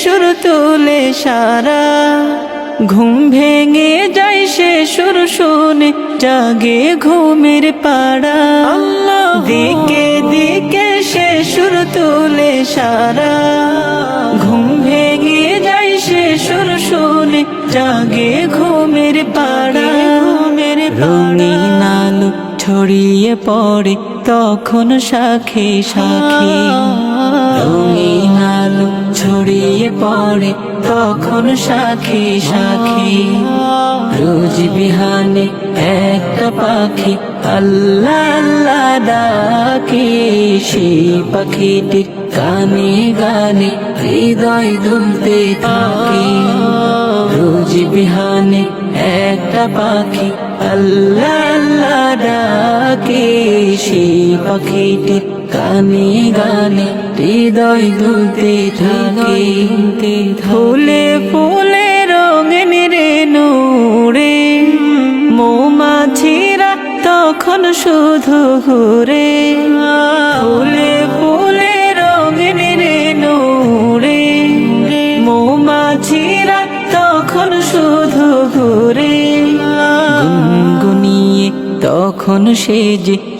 সুর তুলে সারা। ঘুম ভেঙে যায় সে সুর শুনে জাগে ঘুমের পাড়া। দিকে দিকে সে সুর তুলে সারা। ঘুম ভেঙে যায় সে সুর শুনে জাগে ঘুমের পাড়া। ঘুমের রঙিন আলো ছড়িয়ে পড়ে তখন শাখে শাখে। রঙিন আলো ছড়িয়ে পড়ে, তখন শাখে শাখে রোজ বিহানে একটা পাখি, আল্লাহ আল্লাহ ডাকে। সেই পাখিটির কানে, গানে হৃদয় দুলতে থাকে। রোজ বিহানে একটা পাখি, আল্লাহ আল্লাহ ডাকে। সেই পাখিটির কানে গানে, হৃদয় দুলতে থাকে। ফুলে ফুলে রঙিন রে নূরে, মৌমাছিরা তখন শুধু ঘুরে। ফুলে ফুলে রঙিন রে নূরে, মৌমাছিরা তখন শুধু ঘুরে। গুনগুনিয়ে তখন সে যে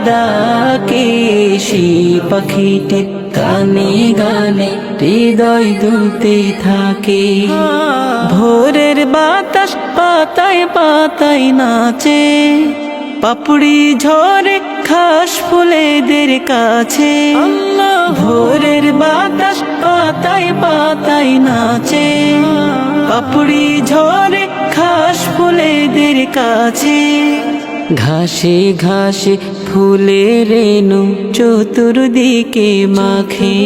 ডাকে সেই পাখিটির গানে গানে হৃদয় দুলতে থাকে ভোরের বাতাস পাতায় পাতায় নাচে পাপড়ি ঝরে খাস ফুলেদের কাছে ভোরের বাতাস পাতায় পাতায় নাচে পাপড়ি ঝরে খাস ফুলেদের কাছে ঘাসে ঘাসে ফুলের রেণু চতুর্দিকে মাখে।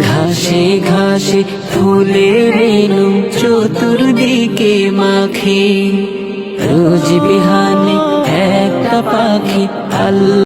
ঘাসে ঘাসে ফুলের রেণু চতুর্দিকে মাখে। রোজ বিহানে একটা পাখি আল্লাহ